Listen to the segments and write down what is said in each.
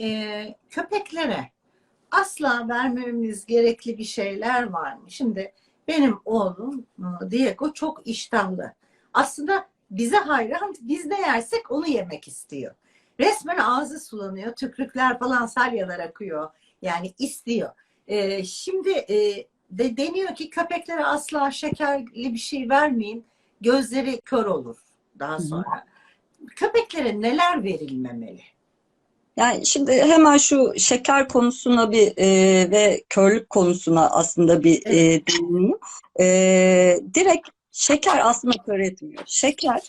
e, köpeklere asla vermemiz gerekli bir şeyler var mı? Şimdi benim oğlum e, Diego çok iştahlı. Aslında bize hayran, biz ne yersek onu yemek istiyor. Resmen ağzı sulanıyor, tükrükler falan salyalar akıyor. Yani istiyor. E, şimdi e, de deniyor ki köpeklere asla şekerli bir şey vermeyin. Gözleri kör olur daha hı. sonra. Köpeklere neler verilmemeli? Yani şimdi hemen şu şeker konusuna bir e, ve körlük konusuna aslında bir e, değineyim. E, direkt şeker aslında kör etmiyor. Şeker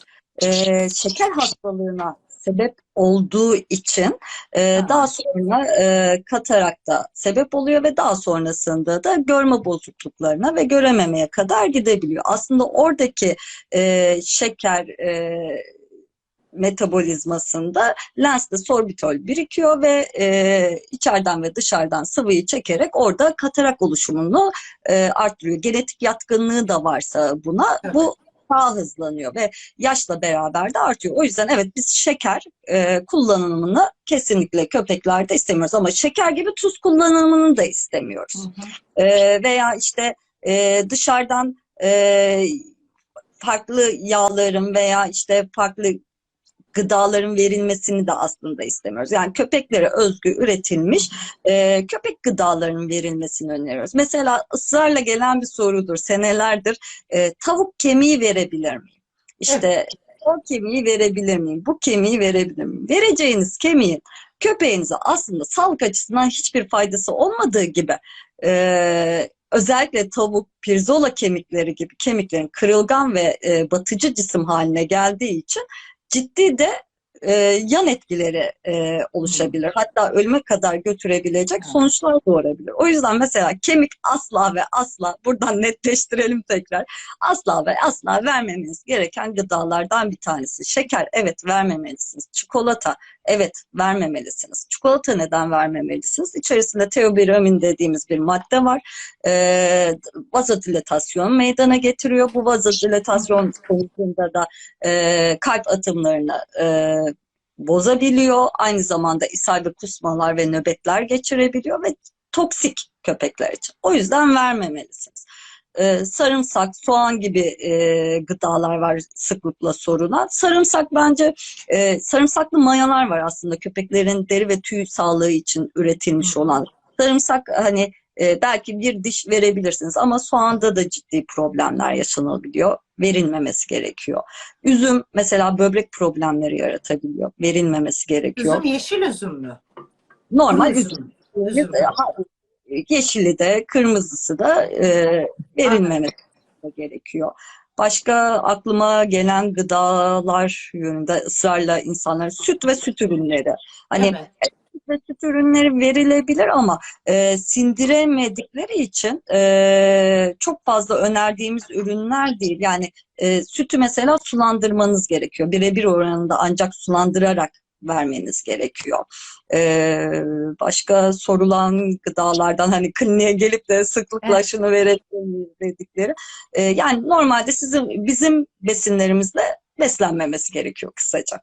e, şeker hastalığına sebep olduğu için e, Ha. daha sonra e, katarakta sebep oluyor ve daha sonrasında da görme bozukluklarına ve görememeye kadar gidebiliyor. Aslında oradaki e, şeker e, metabolizmasında lenste sorbitol birikiyor ve e, içeriden ve dışarıdan sıvıyı çekerek orada katarak oluşumunu e, arttırıyor. Genetik yatkınlığı da varsa buna Evet. bu daha hızlanıyor ve yaşla beraber de artıyor. O yüzden evet biz şeker e, kullanımını kesinlikle köpeklerde istemiyoruz ama şeker gibi tuz kullanımını da istemiyoruz. E, veya işte e, dışarıdan e, farklı yağların veya işte farklı gıdaların verilmesini de aslında istemiyoruz. Yani köpeklere özgü üretilmiş e, köpek gıdalarının verilmesini öneriyoruz. Mesela ısrarla gelen bir sorudur senelerdir. E, tavuk kemiği verebilir miyim? İşte o kemiği verebilir miyim? Bu kemiği verebilir miyim? Vereceğiniz kemiğin köpeğinize aslında sağlık açısından hiçbir faydası olmadığı gibi e, özellikle tavuk, pirzola kemikleri gibi kemiklerin kırılgan ve e, batıcı cisim haline geldiği için ciddi de e, yan etkileri e, oluşabilir. Hatta ölüme kadar götürebilecek sonuçlar doğurabilir. O yüzden mesela kemik asla ve asla buradan netleştirelim tekrar. Asla ve asla vermemeniz gereken gıdalardan bir tanesi. Şeker evet vermemelisiniz. Çikolata evet vermemelisiniz. Çikolata neden vermemelisiniz? İçerisinde teobiramin dediğimiz bir madde var. E, vazodilatasyon meydana getiriyor. Bu vazodilatasyon sonucunda da e, kalp atımlarını e, bozabiliyor. Aynı zamanda ishal kusmalar ve nöbetler geçirebiliyor ve toksik köpekler için. O yüzden vermemelisiniz. E, sarımsak, soğan gibi e, gıdalar var sıklıkla sorulan. Sarımsak bence e, sarımsaklı mayalar var aslında köpeklerin deri ve tüy sağlığı için üretilmiş olan. Sarımsak hani e, belki bir diş verebilirsiniz ama soğanda da ciddi problemler yaşanabiliyor. Verilmemesi gerekiyor. Üzüm mesela böbrek problemleri yaratabiliyor. Verilmemesi gerekiyor. Üzüm yeşil üzüm mü? Normal Üzüm. üzüm. Üzüm. Yeşili de kırmızısı da e, verilmemesi gerekiyor. Başka aklıma gelen gıdalar yönünde ısrarla insanlar süt ve süt ürünleri. Hani Evet. süt ve süt ürünleri verilebilir ama e, sindiremedikleri için e, çok fazla önerdiğimiz ürünler değil. Yani e, sütü mesela sulandırmanız gerekiyor. Birebir oranında ancak sulandırarak vermeniz gerekiyor. E, başka sorulan gıdalardan hani kliniğe gelip de sıklıkla Evet. şunu verelim dedikleri. E, yani normalde sizin bizim besinlerimizle beslenmemesi gerekiyor kısaca.